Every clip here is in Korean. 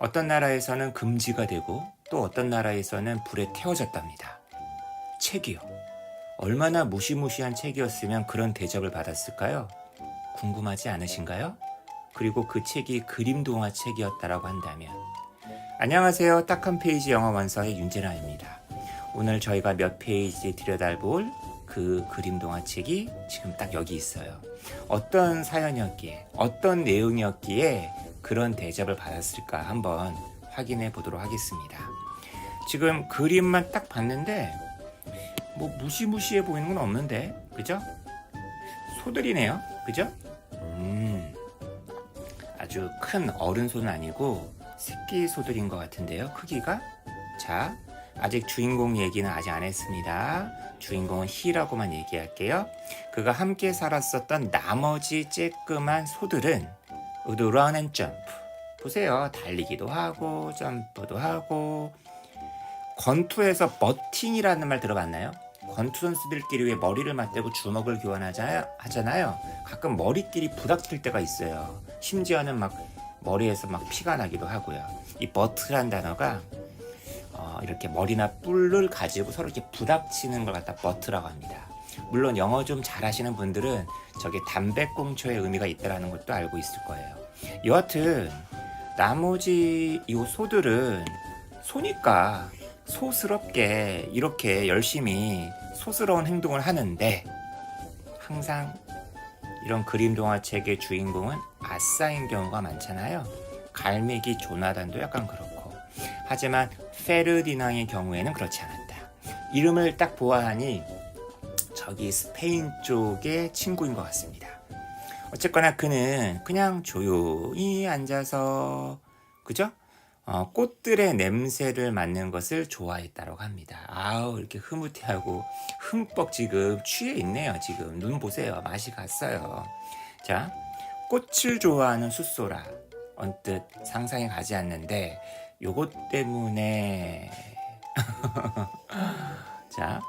어떤 나라에서는 금지가 되고 또 어떤 나라에서는 불에 태워졌답니다. 책이요. 얼마나 무시무시한 책이었으면 그런 대접을 받았을까요? 궁금하지 않으신가요? 그리고 그 책이 그림 동화 책이었다라고 한다면 안녕하세요. 딱 한 페이지 영어 원서의 윤재라입니다. 오늘 저희가 몇 페이지 들여다볼 그 그림 동화 책이 지금 딱 여기 있어요. 어떤 사연이었기에 어떤 내용이었기에 그런 대접을 받았을까 한번 확인해 보도록 하겠습니다. 지금 그림만 딱 봤는데 뭐 무시무시해 보이는 건 없는데 그죠? 소들이네요. 그죠? 음, 아주 큰 어른 소는 아니고 새끼 소들인 것 같은데요. 크기가 자 아직 주인공 얘기는 아직 안 했습니다. 주인공은 히라고만 얘기할게요. 그가 함께 살았었던 나머지 쬐끄만 소들은 would run and jump. 보세요. 달리기도 하고 점프도 하고 권투에서 버팅이라는 말 들어봤나요? 권투 선수들끼리 왜 머리를 맞대고 주먹을 교환하잖아요. 가끔 머리끼리 부닥칠 때가 있어요. 심지어는 막 머리에서 막 피가 나기도 하고요. 이 버트란 단어가 어, 이렇게 머리나 뿔을 가지고 서로 이렇게 부닥치는 걸 갖다 버트라고 합니다. 물론 영어 좀 잘하시는 분들은 저게 담배꽁초의 의미가 있다라는 것도 알고 있을 거예요. 여하튼 나머지 이 소들은 소니까 소스럽게 이렇게 열심히 소스러운 행동을 하는데 항상 이런 그림 동화책의 주인공은 아싸인 경우가 많잖아요. 갈매기 조나단도 약간 그렇고 하지만 페르디낭의 경우에는 그렇지 않았다. 이름을 딱 보아하니 저기 스페인 쪽의 친구인 것 같습니다. 어쨌거나 그는 그냥 조용히 앉아서 그죠? 어, 꽃들의 냄새를 맡는 것을 좋아했다고 합니다. 아우 이렇게 흐뭇해하고 흠뻑 지금 취해 있네요. 지금 눈 보세요. 맛이 갔어요. 자, 꽃을 좋아하는 숫소라 언뜻 상상이 가지 않는데 요것 때문에 자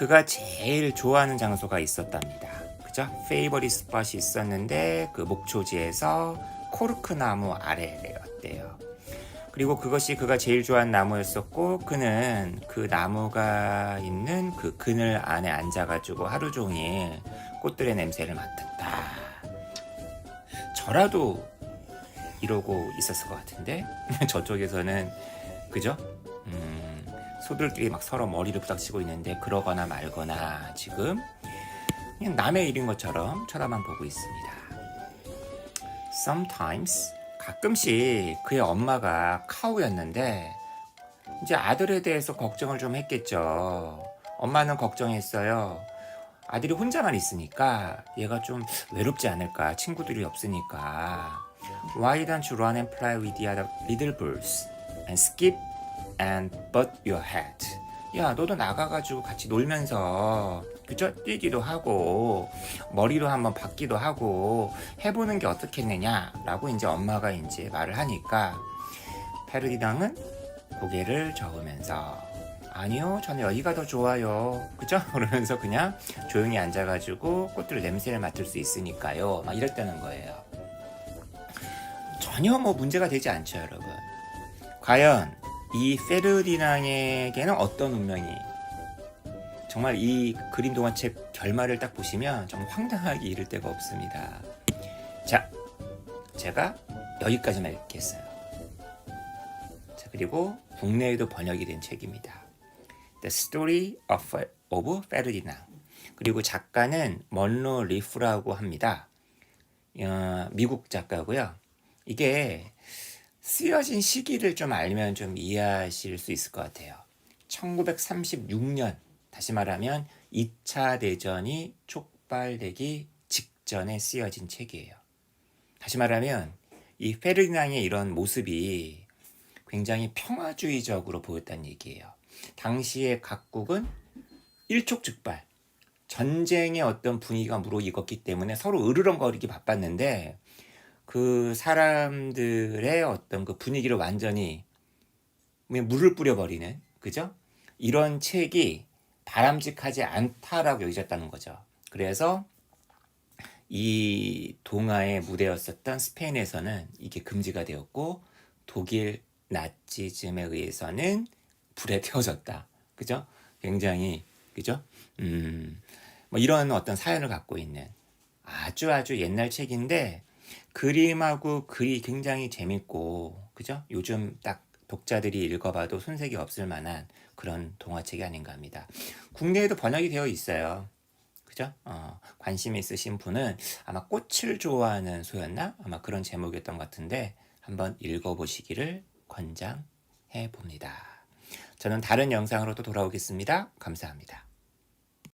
그가 제일 좋아하는 장소가 있었답니다. 그죠? 페이버리 스팟이 있었는데 그 목초지에서 코르크 나무 아래였대요. 그리고 그것이 그가 제일 좋아하는 나무였었고 그는 그 나무가 있는 그 그늘 안에 앉아가지고 하루 종일 꽃들의 냄새를 맡았다. 저라도 이러고 있었을 것 같은데 저쪽에서는 그죠? 음, 소들끼리 막 서로 머리를 부닥치고 있는데 그러거나 말거나 지금 그냥 남의 일인 것처럼 쳐다만 보고 있습니다. Sometimes 가끔씩 그의 엄마가 카우였는데 이제 아들에 대해서 걱정을 좀 했겠죠. 엄마는 걱정했어요. 아들이 혼자만 있으니까 얘가 좀 외롭지 않을까 친구들이 없으니까 Why don't you run and play with the other little birds and skip and butt your head? 야, 너도 나가가지고 같이 놀면서 그죠? 뛰기도 하고 머리도 한번 받기도 하고 해보는 게 어떻겠느냐 라고 이제 엄마가 이제 말을 하니까 페르디낭은 고개를 저으면서 아니요, 저는 여기가 더 좋아요. 그죠? 그러면서 그냥 조용히 앉아가지고 꽃들 냄새를 맡을 수 있으니까요. 막 이랬다는 거예요. 전혀 뭐 문제가 되지 않죠, 여러분. 과연 이 페르디낭에게는 어떤 운명이 정말 이 그림 동화책 결말을 딱 보시면 정말 황당하게 이를 데가 없습니다. 자, 제가 여기까지만 읽겠어요. 자, 그리고 국내에도 번역이 된 책입니다. The Story of, of Ferdinand. 그리고 작가는 먼로 리프라고 합니다. 어, 미국 작가고요. 이게 쓰여진 시기를 좀 알면 좀 이해하실 수 있을 것 같아요. 1936년, 다시 말하면 2차 대전이 촉발되기 직전에 쓰여진 책이에요. 다시 말하면 이 페르디낭의 이런 모습이 굉장히 평화주의적으로 보였다는 얘기예요. 당시의 각국은 일촉즉발, 전쟁의 어떤 분위기가 무르익었기 때문에 서로 으르렁거리기 바빴는데 그 사람들의 어떤 그 분위기를 완전히 물을 뿌려버리는 그죠? 이런 책이 바람직하지 않다라고 여겨졌다는 거죠. 그래서 이 동화의 무대였었던 스페인에서는 이게 금지가 되었고 독일 나치즘에 의해서는 불에 태워졌다. 그죠? 굉장히 그죠? 음, 뭐 이런 어떤 사연을 갖고 있는 아주 아주 옛날 책인데 그림하고 글이 굉장히 재밌고 그죠? 요즘 딱 독자들이 읽어봐도 손색이 없을 만한 그런 동화책이 아닌가 합니다. 국내에도 번역이 되어 있어요. 그죠? 어, 관심 있으신 분은 아마 꽃을 좋아하는 소였나? 아마 그런 제목이었던 것 같은데 한번 읽어보시기를 권장해 봅니다. 저는 다른 영상으로 또 돌아오겠습니다. 감사합니다.